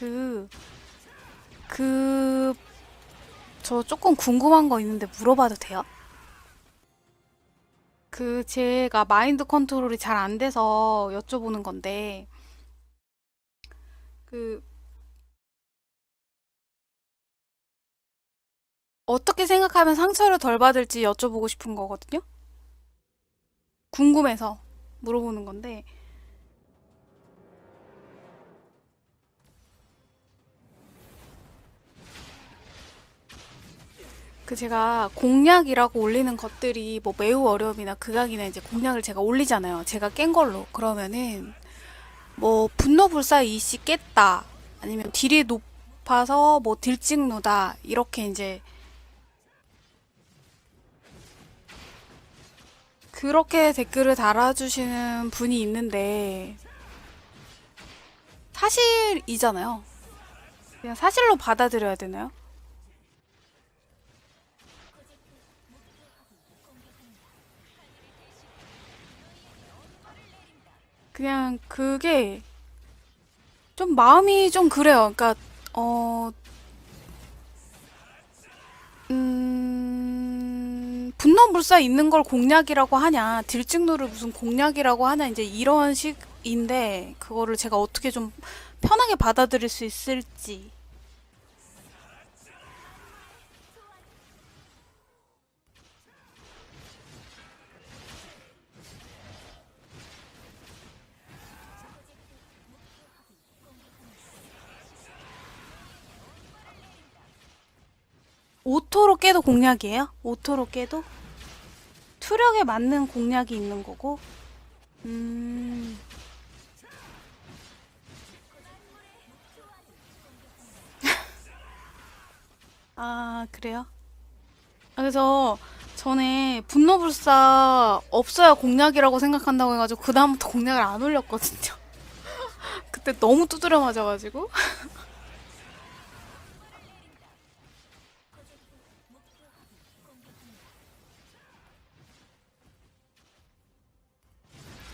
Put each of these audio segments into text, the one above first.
그, 그, 저 조금 궁금한 거 있는데 물어봐도 돼요? 그, 제가 마인드 컨트롤이 잘 안 돼서 여쭤보는 건데, 그, 어떻게 생각하면 상처를 덜 받을지 여쭤보고 싶은 거거든요? 궁금해서 물어보는 건데, 그 제가 공략이라고 올리는 것들이 뭐 매우 어려움이나 극악이나 이제 공략을 제가 올리잖아요. 제가 깬 걸로. 그러면은 뭐 분노 불사 이씨 깼다. 아니면 딜이 높아서 뭐 딜찍누다. 이렇게 이제 그렇게 댓글을 달아주시는 분이 있는데 사실이잖아요. 그냥 사실로 받아들여야 되나요? 그냥 그게 좀 마음이 좀 그래요. 그러니까 어 음, 분노불사 있는 걸 공략이라고 하냐, 딜찍누를 무슨 공략이라고 하냐, 이제 이런 식인데, 그거를 제가 어떻게 좀 편하게 받아들일 수 있을지. 오토로 깨도 공략이에요? 오토로 깨도? 투력에 맞는 공략이 있는 거고? 음, 아, 그래요? 아, 그래서 전에 분노불사 없어야 공략이라고 생각한다고 해가지고 그 다음부터 공략을 안 올렸거든요. 그때 너무 두드려 맞아가지고.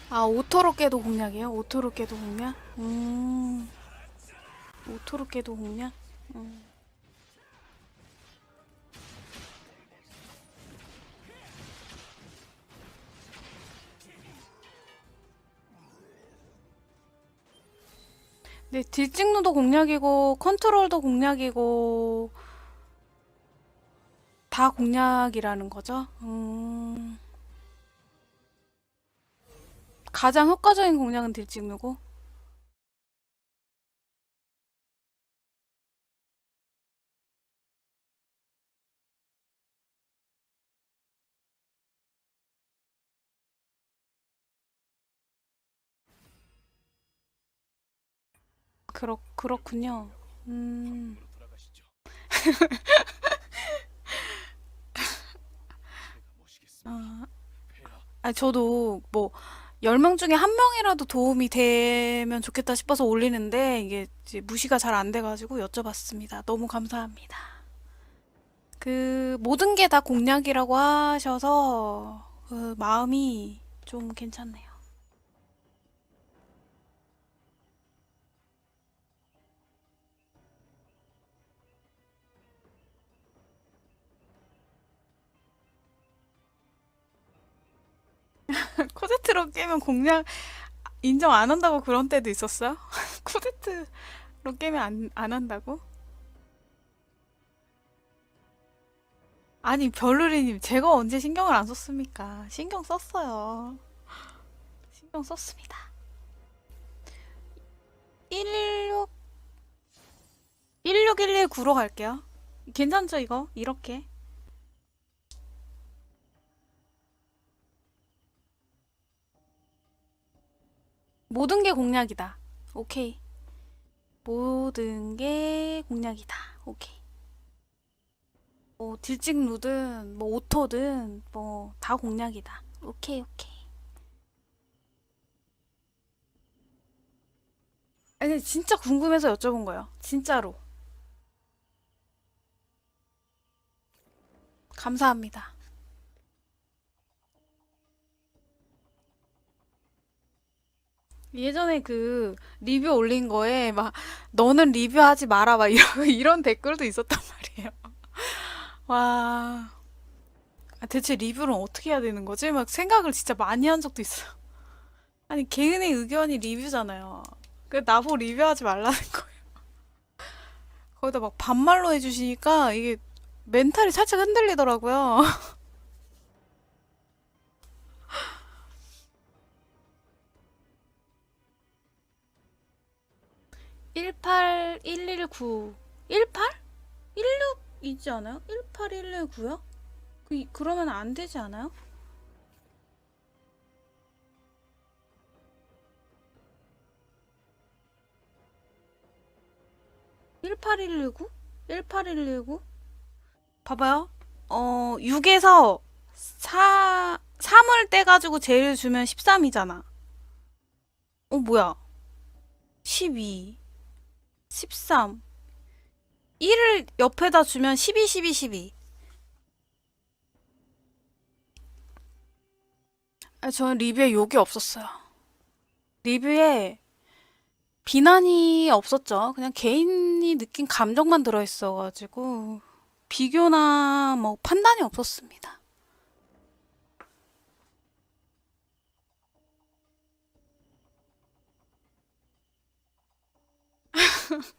아, 오토로 깨도 공략이에요? 오토로 깨도 공략? 음, 오토로 깨도 공략? 음. 네, 딜찍누도 공략이고, 컨트롤도 공략이고, 다 공략이라는 거죠? 음, 가장 효과적인 공략은 딜찍누고, 그렇, 그렇군요. 음, 아, 아니, 저도 뭐, 10명 중에 한 명이라도 도움이 되면 좋겠다 싶어서 올리는데, 이게 이제 무시가 잘 안 돼가지고 여쭤봤습니다. 너무 감사합니다. 그, 모든 게 다 공략이라고 하셔서, 그, 마음이 좀 괜찮네요. 코데트로 깨면 공략 인정 안 한다고 그런 때도 있었어요? 코데트로 깨면 안, 안 한다고? 아니, 별루리님, 제가 언제 신경을 안 썼습니까? 신경 썼어요. 신경 썼습니다. 16, 16119로 갈게요. 괜찮죠, 이거? 이렇게. 모든 게 공략이다. 오케이. 모든 게 공략이다. 오케이. 뭐 딜찍누든 뭐 오토든 뭐 다 공략이다. 오케이, 오케이. 아니 진짜 궁금해서 여쭤본 거예요. 진짜로. 감사합니다. 예전에 그 리뷰 올린 거에 막 너는 리뷰하지 마라 막 이런, 이런 댓글도 있었단 말이에요. 와. 아, 대체 리뷰를 어떻게 해야 되는 거지? 막 생각을 진짜 많이 한 적도 있어요. 아니, 개인의 의견이 리뷰잖아요. 그 나보고 리뷰하지 말라는 거예요. 거기다 막 반말로 해주시니까 이게 멘탈이 살짝 흔들리더라고요. 18119 18? 16이지 않아요? 18119요? 그, 그러면 안 되지 않아요? (18119) (18119) 봐봐요 어 6에서 4 3을 떼가지고 제를 주면 13이잖아 어 뭐야 12 13 1을 옆에다 주면 12 12 12 아, 저는 리뷰에 욕이 없었어요 리뷰에 비난이 없었죠. 그냥 개인이 느낀 감정만 들어있어가지고 비교나 뭐 판단이 없었습니다.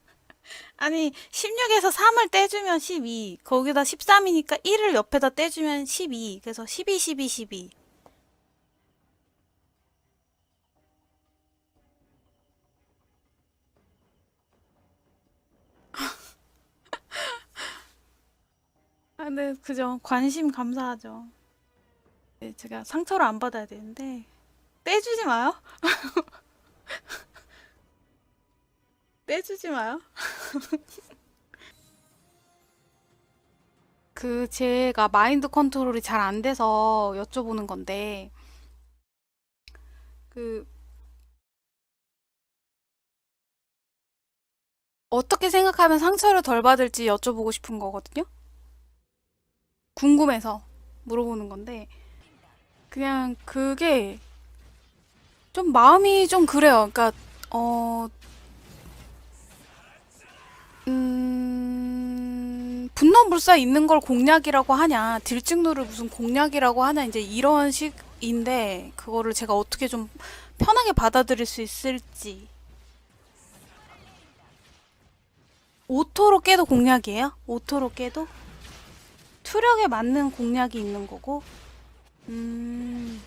아니 16에서 3을 떼주면 12 거기다 13이니까 1을 옆에다 떼주면 12 그래서 12 12 12 아, 네, 그죠. 관심 감사하죠. 네, 제가 상처를 안 받아야 되는데 떼주지 마요. 떼주지 마요. 그 제가 마인드 컨트롤이 잘 안 돼서 여쭤보는 건데 그 어떻게 생각하면 상처를 덜 받을지 여쭤보고 싶은 거거든요. 궁금해서 물어보는 건데 그냥 그게 좀 마음이 좀 그래요. 그러니까 어 음, 분노불사 있는 걸 공략이라고 하냐, 딜찍누를 무슨 공략이라고 하냐, 이제 이런 식인데, 그거를 제가 어떻게 좀 편하게 받아들일 수 있을지. 오토로 깨도 공략이에요? 오토로 깨도? 투력에 맞는 공략이 있는 거고, 음,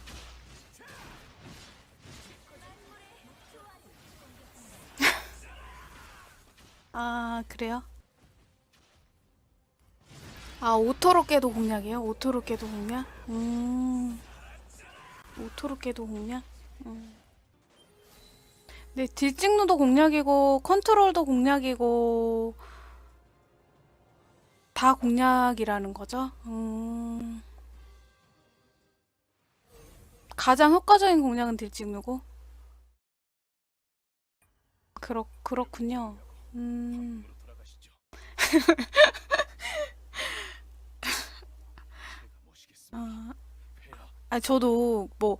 아, 그래요? 아, 오토로 깨도 공략이에요? 오토로 깨도 공략? 음, 오토로 깨도 공략? 음. 네, 딜찍누도 공략이고, 컨트롤도 공략이고, 다 공략이라는 거죠? 음, 가장 효과적인 공략은 딜 찍누고? 그렇, 그렇군요. 음, 아, 아, 저도 뭐,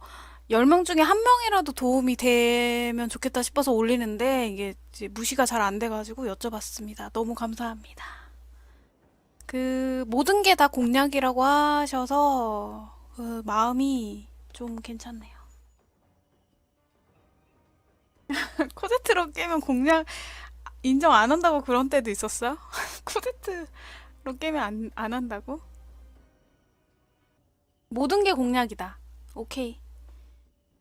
10명 중에 한 명이라도 도움이 되면 좋겠다 싶어서 올리는데, 이게 이제 무시가 잘 안 돼가지고 여쭤봤습니다. 너무 감사합니다. 그, 모든 게 다 공략이라고 하셔서, 그, 마음이 좀 괜찮네요. 코제트로 깨면 공략 인정 안 한다고 그런 때도 있었어요? 코제트로 깨면 안, 안 한다고? 모든 게 공략이다. 오케이.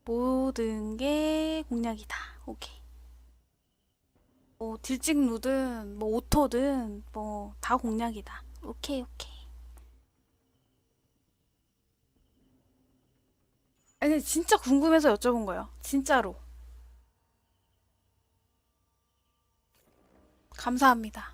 모든 게 공략이다. 오케이. 뭐 딜찍 누든 뭐 오토든 뭐 다 공략이다. 오케이, 오케이. 아니 진짜 궁금해서 여쭤본 거예요. 진짜로. 감사합니다.